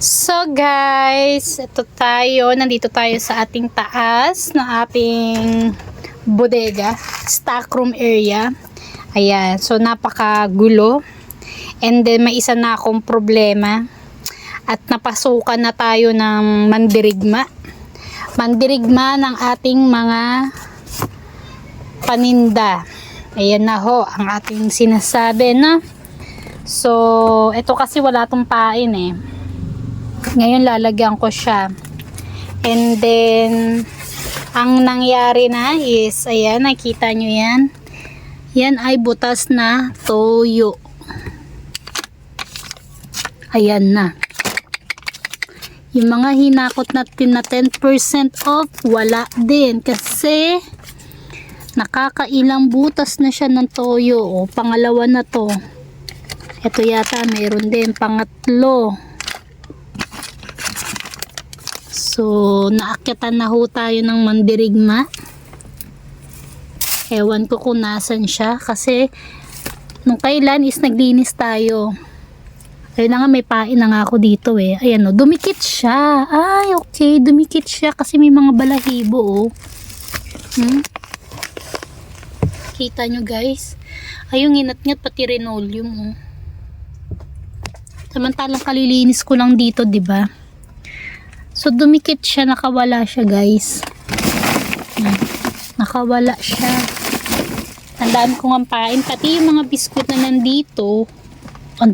So guys, ito tayo, nandito tayo sa ating taas ng ating bodega, stockroom area. Ayan, so napakagulo. And then may isa na akong problema. At napasukan na tayo ng mandirigma. Mandirigma ng ating mga paninda. Ayan na ho, ang ating sinasabi na. So, ito kasi wala tong pain eh. Ngayon lalagyan ko siya. And then, ang nangyari na is, ayan, nakita nyo yan. Yan ay butas na toyo. Ayan na. Yung mga hinakot natin na 10% off, wala din. Kasi, nakakailang butas na siya ng toyo. O, pangalawa na to. Ito yata, mayroon din. Pangatlo. So, naakyatan na ho tayo ng mandirigma. Ewan ko kung nasan siya. Kasi, nung kailan is naglinis tayo. Ayun na nga, may pain na nga ako dito eh. Ayan o, dumikit siya. Ay, okay, dumikit siya kasi may mga balahibo oh. Hmm? Kita nyo guys? Ayun, inat-ngat pati linoleum oh. Samantalang kalilinis ko lang dito, 'di ba? So dumikit siya, nakawala siya, guys. Nakawala siya. Dami kong ang pain, pati yung mga biskuit na nandito. Ang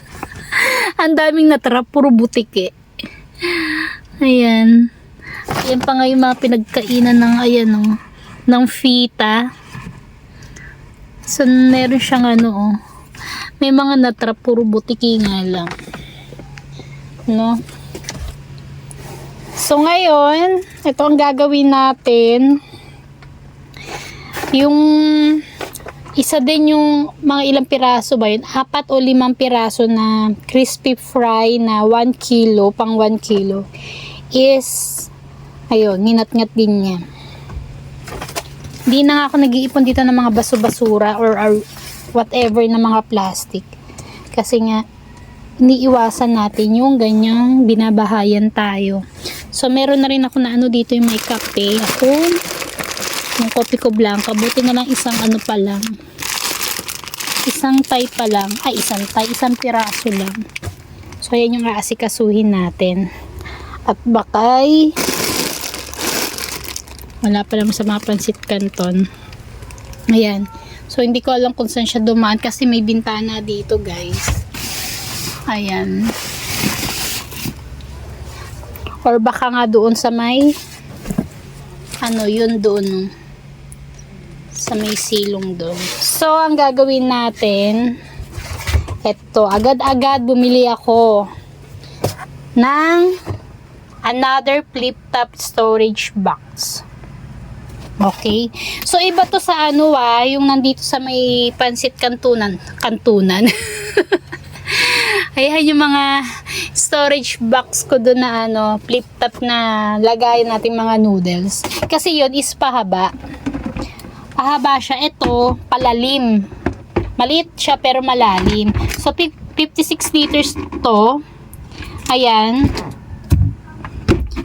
ang daming natara, puro butik eh. Ayan. Ayan pa nga yung mga pinagkainan ng, ayan oh, ng fita. So, meron siyang ano oh, may mga natra puro butiki nga lang. No? So ngayon, ito ang gagawin natin. Yung isa din yung mga ilang piraso ba yun? Apat o limang piraso na crispy fry na 1 kilo, pang 1 kilo is ayun, ninat-ngat din niya. Hindi na nga ako nag-iipon dito ng mga baso-basura or, or whatever na mga plastic. Kasi nga, iniiwasan natin yung ganyang binabahayan tayo. So, meron na rin ako na ano dito yung may kape. Ako, yung kopi ko blanca. Buti na lang isang ano pa lang. Isang tay pa lang. Ay, isang tay. Isang piraso lang. So, ayan yung aasikasuhin natin. At bakay, wala pa naman sa mga pansit canton. Ayan. So, hindi ko alam kung saan siya dumaan kasi may bintana dito, guys. Ayan. Or baka nga doon sa may ano, yun doon. Sa may silong doon. So, ang gagawin natin eto, agad-agad bumili ako ng another flip-top storage box. Okay. So, iba to sa ano ah, yung nandito sa may pansit kantunan. Kantunan. Ayan yung mga storage box ko doon na ano, flip top na lagayan natin mga noodles. Kasi yun is pahaba. Pahaba siya. Ito, palalim. Maliit siya pero malalim. So, fif- 56 liters to. Ayan.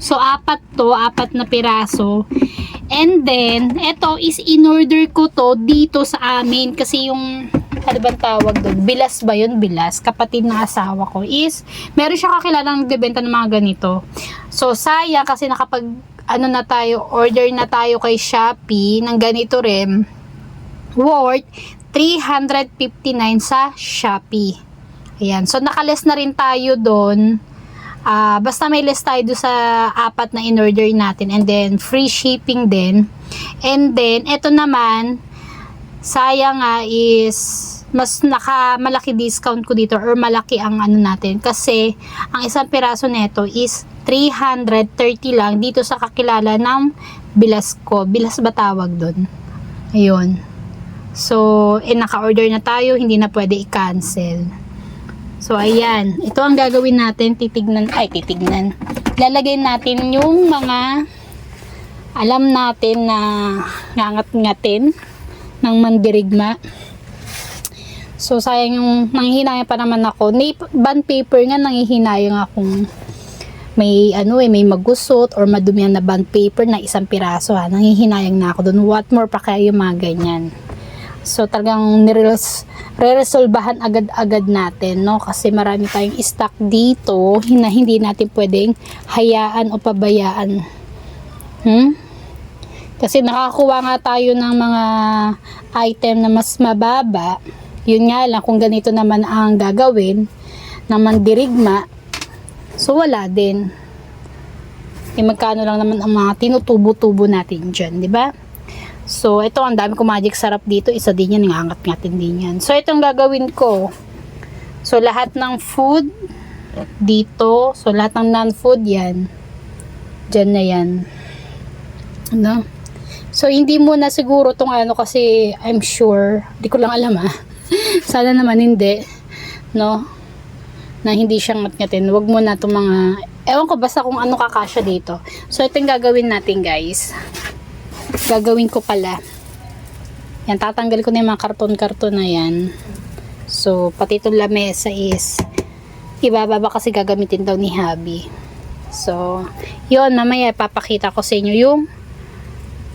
So, apat to, apat na piraso. And then, ito is in-order ko to dito sa amin kasi yung ano bang tawag doon? Bilas ba yun? Bilas. Kapatid ng asawa ko is, meron siya kakilalang nagbebenta ng mga ganito. So, sayang kasi nakapag, ano na tayo, order na tayo kay Shopee ng ganito rin, worth 359 sa Shopee. Ayan. So, nakales na rin tayo doon. Ah, basta may list tayo sa apat na in-order natin and then free shipping din. And then, ito naman, sayang nga is mas naka malaki discount ko dito or malaki ang ano natin kasi ang isang piraso nito is 330 lang dito sa kakilala ng Bilasco. Bilas ba tawag doon? Ayun. So, eh, naka-order na tayo, hindi na pwede i-cancel. So, ayan. Ito ang gagawin natin. Titignan, ay, titignan. Lalagay natin yung mga alam natin na ngangat-ngatin ng mandirigma. So, sayang yung nanghihinayang pa naman ako. Nap- bond paper nga, nanghihinayang akong may ano eh, may magusot or madumihan na bond paper na isang piraso ha. Nanghihinayang na ako doon. What more pa kaya yung mga ganyan. So talagang re-resolbahan agad-agad natin, no? Kasi marami tayong stock dito na hindi natin pwedeng hayaan o pabayaan. Hmm? Kasi nakakuha nga tayo ng mga item na mas mababa. Yun nga lang, kung ganito naman ang gagawin, na mandirigma, so wala din. E magkano lang naman ang mga tinutubo-tubo natin dyan, di ba? So, ito ang dami ko magic sarap dito. Isa din yan, nangangat-ngatin din yan. So, itong gagawin ko. So, lahat ng food dito. So, lahat ng non-food yan. Diyan na yan. Ano? So, hindi muna siguro tong ano kasi I'm sure, di ko lang alam ah. Sana naman hindi. No? Na hindi siyang ngat-ngatin. Huwag mo na itong mga, ewan ko basta kung ano kakasya dito. So, ito yung gagawin natin guys gagawin ko pala yan tatanggal ko na yung mga karton-karton na yan so pati itong lamesa is ibababa kasi gagamitin daw ni Habi so yun mamaya papakita ko sa inyo yung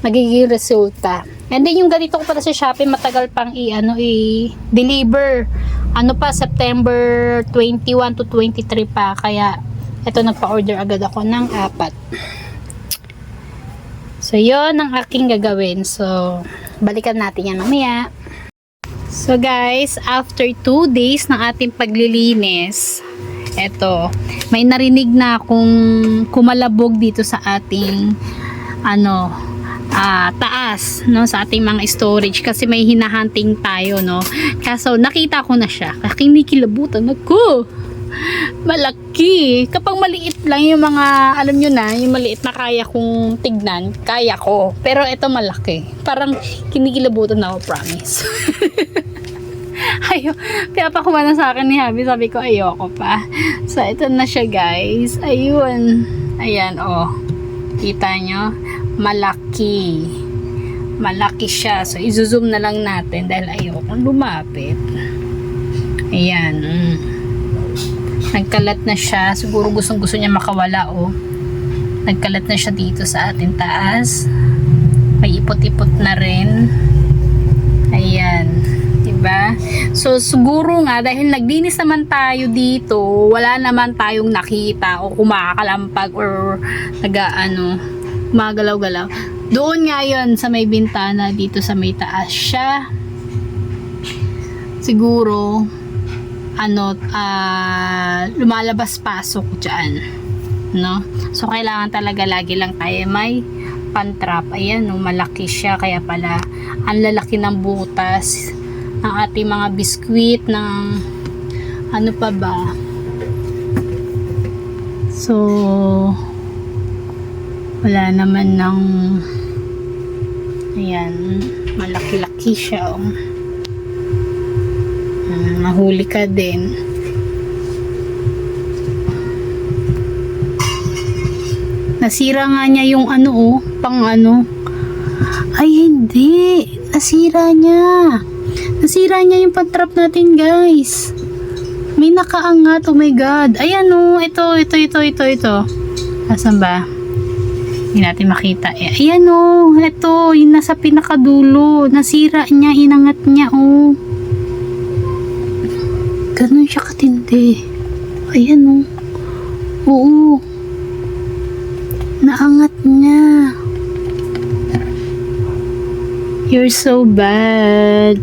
magiging resulta and then yung ganito ko pala sa Shopee matagal pang i ano i deliver ano pa September 21 to 23 pa kaya ito nagpa-order agad ako ng apat So, yon ang aking gagawin. So, balikan natin yan mamaya. So, guys, after 2 days ng ating paglilinis, eto, may narinig na akong kumalabog dito sa ating ano, ah, taas, no, sa ating mga storage kasi may hinahunting tayo, no. Kaso, nakita ko na siya. Kakinikilabutan ako malaki. Kapag maliit lang yung mga, alam nyo na, yung maliit na kaya kong tignan, kaya ko. Pero ito malaki. Parang kinikilabutan ako, promise. Ayo, pinapakuha na sa akin ni Habi. Sabi ko, ayoko pa. So, ito na siya, guys. Ayun. Ayan, oh. Kita nyo? Malaki. Malaki siya. So, izozoom na lang natin dahil ayoko lumapit. Ayan. Mm nagkalat na siya siguro gustong gusto niya makawala oh nagkalat na siya dito sa ating taas may ipot-ipot na rin ayan diba so siguro nga dahil naglinis naman tayo dito wala naman tayong nakita o kumakalampag or naga ano magalaw-galaw doon nga yun sa may bintana dito sa may taas siya siguro ano, ah, lumalabas pasok dyan. No? So, kailangan talaga lagi lang tayo may pantrap. Ayan, no, malaki siya. Kaya pala, ang lalaki ng butas ng ating mga biskwit, ng ano pa ba. So, wala naman ng ayan, malaki-laki siya. Oh. Hmm, mahuli ka din. Nasira nga niya yung ano oh, pang ano. Ay hindi, nasira niya. Nasira niya yung pantrap natin guys. May nakaangat, oh my god. Ayan oh, ito, ito, ito, ito, ito. Asan ba? Hindi natin makita. Eh, ayan oh, ito, yung nasa pinakadulo. Nasira niya, inangat niya oh. Ganun siya katindi. Ayan oh. Oo. Naangat niya. You're so bad.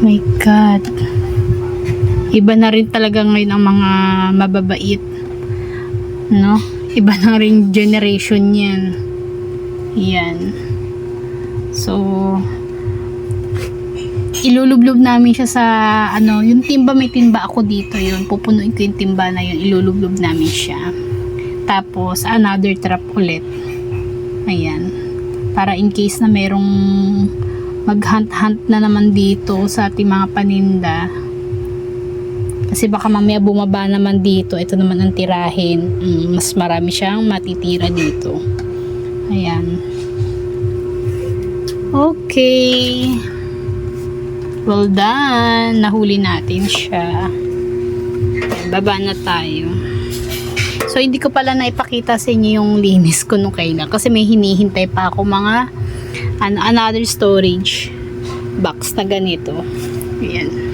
My God. Iba na rin talaga ngayon ang mga mababait. No? Iba na rin generation yan. Yan. So, ilulublob namin siya sa ano, yung timba may timba ako dito yun. Pupunuin ko yung timba na yun, ilulublob namin siya. Tapos another trap ulit. Ayan. Para in case na merong maghunt-hunt na naman dito sa ating mga paninda. Kasi baka mamaya bumaba naman dito. Ito naman ang tirahin. Mm, mas marami siyang matitira dito. Ayan. Okay. Well done. Nahuli natin siya. Baba na tayo. So, hindi ko pala naipakita sa inyo yung linis ko nung kailan. Kasi may hinihintay pa ako mga ano, another storage box na ganito. Ayan.